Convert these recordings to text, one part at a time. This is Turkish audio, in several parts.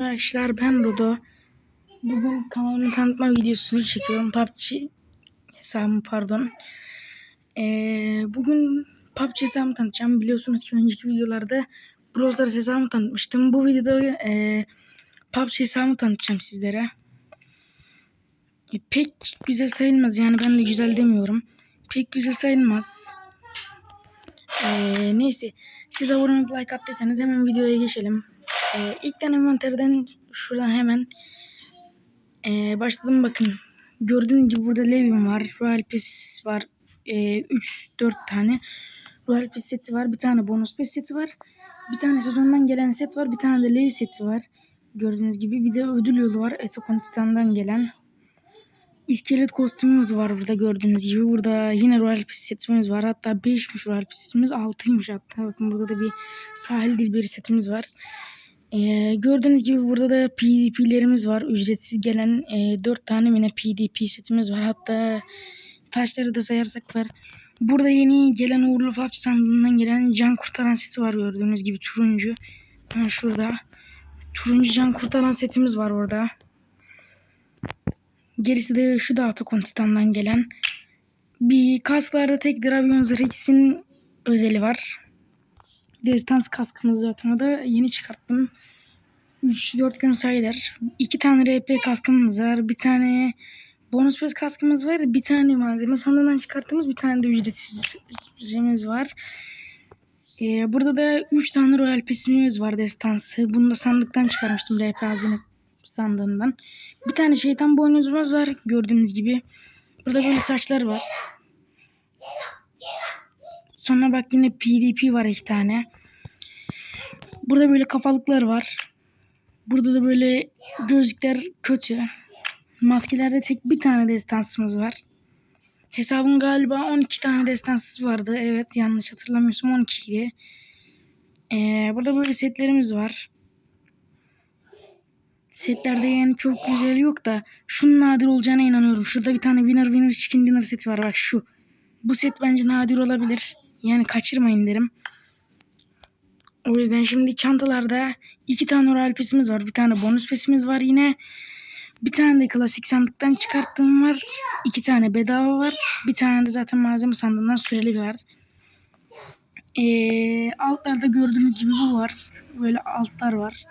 Arkadaşlar ben Dodo. Bugün kanalımı tanıtma videosunu çekiyorum. PUBG hesabımı pardon. Ee, bugün PUBG hesabımı tanıtacağım. Biliyorsunuz ki önceki videolarda Brawl Stars hesabımı tanıtmıştım. Bu videoda e, PUBG hesabımı tanıtacağım sizlere. E, pek güzel sayılmaz yani ben de güzel demiyorum. Pek güzel sayılmaz. Ee, neyse siz abone olup like attıysanız hemen videoya geçelim. Ee, ilkten envanterden şuradan hemen ee, başladım bakın. Gördüğünüz gibi burada Levin var. Royal Pass var. 3-4 tane. Royal Pass seti var. Bir tane bonus pass seti var. Bir tane sezondan gelen set var. Bir tane de Levi seti var. Gördüğünüz gibi. Bir de ödül yolu var. Attack on Titan'dan gelen. İskelet kostümümüz var burada gördüğünüz gibi. Burada yine Royal Pass setimiz var. Hatta 5'miş Royal Pass setimiz. 6'ymış hatta. Bakın burada da bir sahil dilberi setimiz var. Ee, gördüğünüz gibi burada da PDP'lerimiz var. Ücretsiz gelen e, 4 tane yine PDP setimiz var. Hatta taşları da sayarsak var. Burada yeni gelen uğurlu PUBG sandığından gelen can kurtaran seti var gördüğünüz gibi turuncu. Ha, şurada. Turuncu can kurtaran setimiz var orada. Gerisi de şu da Atakon Titan'dan gelen. Bir kasklarda tek Dravion Zırh özeli var. Destans kaskımız zaten o da yeni çıkarttım. 3-4 gün sayılır. 2 tane RP kaskımız var. Bir tane bonus bez kaskımız var. Bir tane malzeme sandığından çıkarttığımız bir tane de ücretsizimiz var. Ee, burada da 3 tane Royal Pass'imiz var destansı. Bunu da sandıktan çıkarmıştım RP hazine sandığından. Bir tane şeytan boynuzumuz var gördüğünüz gibi. Burada böyle saçlar var. Sonra bak yine PDP var iki tane. Burada böyle kafalıklar var. Burada da böyle gözlükler kötü. Maskelerde tek bir tane destansımız var. Hesabın galiba 12 tane destansı vardı. Evet yanlış hatırlamıyorsam 12 idi. Ee, burada böyle setlerimiz var. Setlerde yani çok güzel yok da şunun nadir olacağına inanıyorum. Şurada bir tane winner winner chicken dinner seti var bak şu. Bu set bence nadir olabilir. Yani kaçırmayın derim. O yüzden şimdi çantalarda iki tane oral pesimiz var. Bir tane bonus pesimiz var yine. Bir tane de klasik sandıktan çıkarttığım var. İki tane bedava var. Bir tane de zaten malzeme sandığından süreli var. Ee, altlarda gördüğünüz gibi bu var. Böyle altlar var.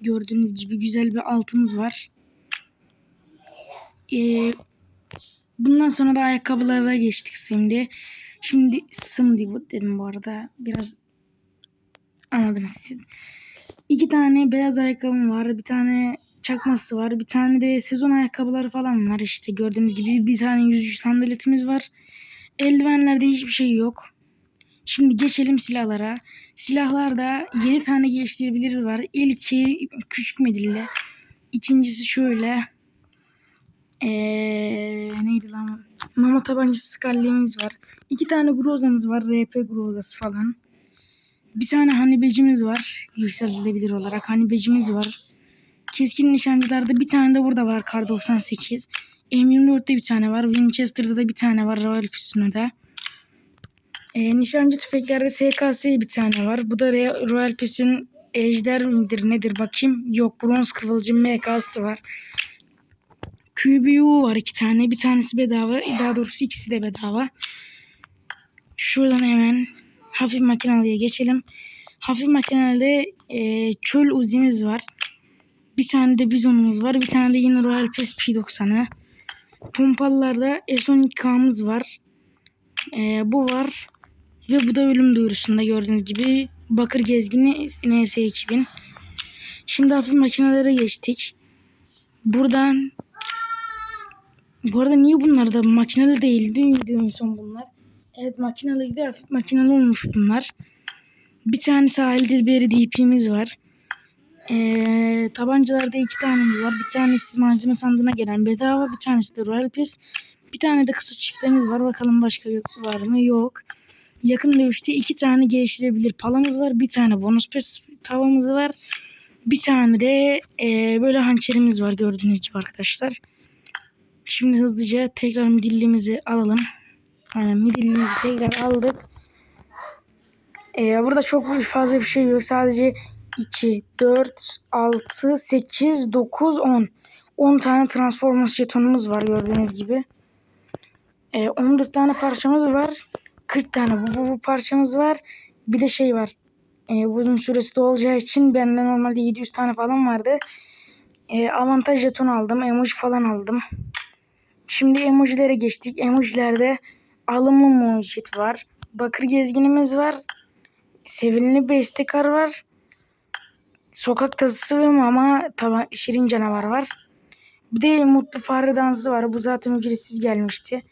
Gördüğünüz gibi güzel bir altımız var. Ee, bundan sonra da ayakkabılara geçtik şimdi. Şimdi bu dedim bu arada. Biraz anladınız siz. İki tane beyaz ayakkabım var. Bir tane çakması var. Bir tane de sezon ayakkabıları falan var. işte gördüğünüz gibi bir tane yüzücü sandaletimiz var. Eldivenlerde hiçbir şey yok. Şimdi geçelim silahlara. Silahlarda 7 tane geliştirebilir var. İlki küçük medilli. İkincisi şöyle. Ee, neydi lan? Mama tabancası skallemiz var. İki tane grozamız var. RP grozası falan. Bir tane hanibecimiz var. Yükselilebilir olarak hanibecimiz var. Keskin nişancılarda bir tane de burada var. Kar 98. M24'te bir tane var. Winchester'da da bir tane var. Royal Piston'da. E, nişancı tüfeklerde SKS bir tane var. Bu da Royal Pass'in ejder midir nedir bakayım. Yok bronz kıvılcım MK'sı var. QBU var iki tane. Bir tanesi bedava. Daha doğrusu ikisi de bedava. Şuradan hemen hafif makinalıya geçelim. Hafif makinede e, çöl uzimiz var. Bir tane de bizonumuz var. Bir tane de yine Royal Pass P90'ı. Pompalılarda S12K'mız var. E, bu var. Ve bu da ölüm duyurusunda gördüğünüz gibi Bakır Gezgini NS2000. Şimdi hafif makinelere geçtik. Buradan bu arada niye bunlar da makineli değil değil mi son bunlar? Evet makineliydi hafif makineli olmuş bunlar. Bir tane sahil dilberi DP'miz var. Ee, tabancalarda iki tanemiz var. Bir tanesi malzeme sandığına gelen bedava. Bir tanesi de Royal Pass. Bir tane de kısa çiftemiz var. Bakalım başka yok, var mı? Yok. Yakın dövüşte iki tane geliştirebilir palamız var. Bir tane bonus pes tavamız var. Bir tane de e, böyle hançerimiz var gördüğünüz gibi arkadaşlar. Şimdi hızlıca tekrar midillimizi alalım. Aynen midillimizi tekrar aldık. Ee, burada çok fazla bir şey yok. Sadece 2, 4, 6, 8, 9, 10. 10 tane Transformers jetonumuz var gördüğünüz gibi. Ee, 14 tane parçamız var. 40 tane bu, bu, bu parçamız var. Bir de şey var. Ee, bunun süresi de olacağı için bende normalde 700 tane falan vardı. Ee, avantaj jeton aldım. Emoji falan aldım. Şimdi emojilere geçtik. Emojilerde alımlı mucit var. Bakır gezginimiz var. Sevilinli bestekar var. Sokak tazısı ve mama taba şirin canavar var. Bir de mutlu fare dansı var. Bu zaten ücretsiz gelmişti.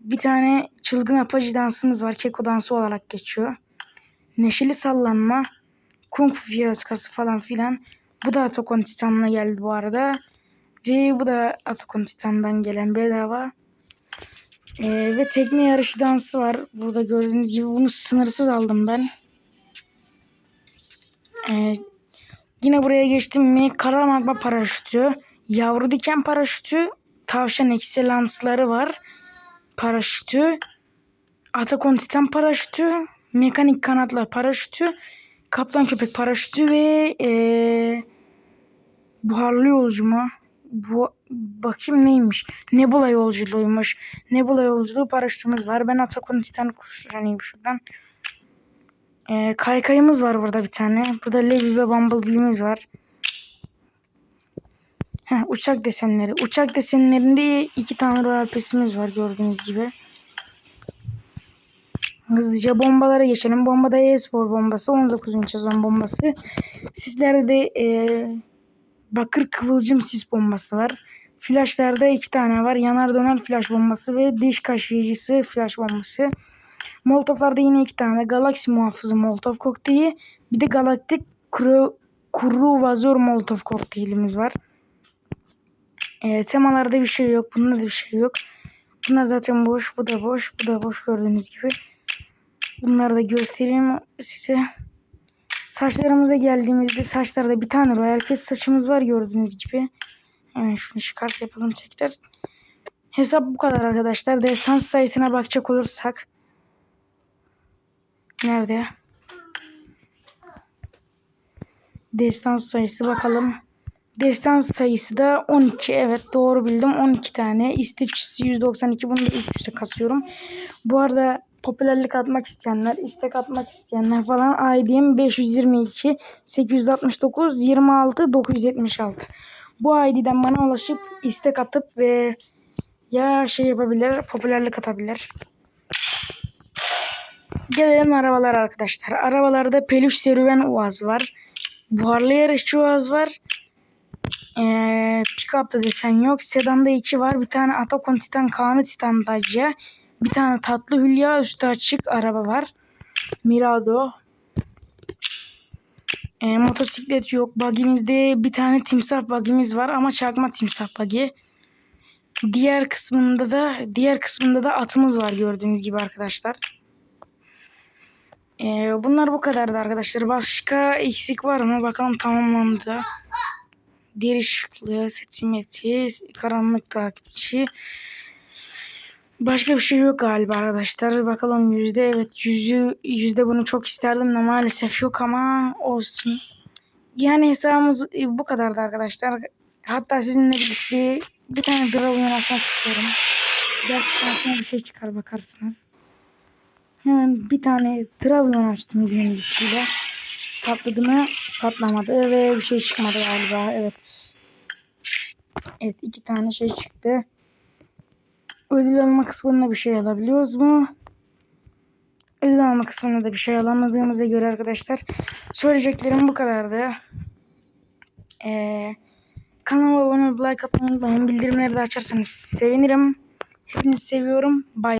Bir tane çılgın apacı dansımız var. Keko dansı olarak geçiyor. Neşeli sallanma. Kung fu fiyaskası falan filan. Bu da Atakon Titan'la geldi bu arada. Ve bu da Atakon Titan'dan gelen bedava. Ee, ve tekne yarışı dansı var. Burada gördüğünüz gibi bunu sınırsız aldım ben. Ee, yine buraya geçtim mi? Kara magma paraşütü, yavru diken paraşütü, tavşan ekselansları var. Paraşütü, Atakon Titan paraşütü, mekanik kanatlar paraşütü, kaplan köpek paraşütü ve ee, buharlı yolcu mu? Bu bakayım neymiş? Nebula yolculuğuymuş. Nebula yolculuğu paraşütümüz var. Ben Atakon Titan kuşanayım şuradan. Ee, kaykayımız var burada bir tane. Burada Levi ve Bumblebee'miz var. Heh, uçak desenleri. Uçak desenlerinde iki tane Royal Pass'imiz var gördüğünüz gibi. Hızlıca bombalara geçelim. Bombada e-spor bombası. 19. sezon bombası. Sizlerde de e, bakır kıvılcım sis bombası var. Flashlarda iki tane var. Yanar döner flash bombası ve diş kaşıyıcısı flash bombası. Molotoflarda yine iki tane. Galaksi muhafızı molotof kokteyli. Bir de galaktik kuru, kuru vazor molotof kokteylimiz var. E, temalarda bir şey yok. Bunda da bir şey yok. Bunlar zaten boş. Bu da boş. Bu da boş gördüğünüz gibi. Bunları da göstereyim size. Saçlarımıza geldiğimizde saçlarda bir tane Royal Pass saçımız var gördüğünüz gibi. Hemen şunu çıkart yapalım tekrar. Hesap bu kadar arkadaşlar. Destans sayısına bakacak olursak. Nerede? Destans sayısı bakalım. Destans sayısı da 12. Evet doğru bildim. 12 tane. İstifçisi 192. Bunu da 300'e kasıyorum. Bu arada popülerlik atmak isteyenler, istek atmak isteyenler falan ID'm 522 869 26 976. Bu ID'den bana ulaşıp istek atıp ve ya şey yapabilir, popülerlik atabilir. Gelelim arabalar arkadaşlar. Arabalarda peluş serüven uaz var. Buharlı yarışçı uaz var. Ee, pick-up'ta desen yok. Sedan'da iki var. Bir tane Atakon Titan, Kaan'ı Titan Dacia. Bir tane tatlı Hülya üstü açık araba var. Mirado. E, motosiklet yok. Bug'imizde bir tane timsah bug'imiz var ama çakma timsah bug'i. Diğer kısmında da diğer kısmında da atımız var gördüğünüz gibi arkadaşlar. E, bunlar bu kadardı arkadaşlar. Başka eksik var mı? Bakalım tamamlandı. Deri şıklığı, setimeti, karanlık takipçi. Başka bir şey yok galiba arkadaşlar. Bakalım yüzde evet yüzü yüzde bunu çok isterdim de maalesef yok ama olsun. Yani hesabımız bu kadardı arkadaşlar. Hatta sizinle birlikte bir tane draw açmak istiyorum. Belki şansına bir şey çıkar bakarsınız. Hemen bir tane draw açtım günlüküyle. Patladı mı? Patlamadı ve bir şey çıkmadı galiba. Evet. Evet iki tane şey çıktı. Ödül alma kısmında bir şey alabiliyoruz mu? Ödül alma kısmında da bir şey alamadığımıza göre arkadaşlar söyleyeceklerim bu kadardı. Ee, kanalıma abone olup like atmayı unutmayın. Bildirimleri de açarsanız sevinirim. Hepinizi seviyorum. Bye.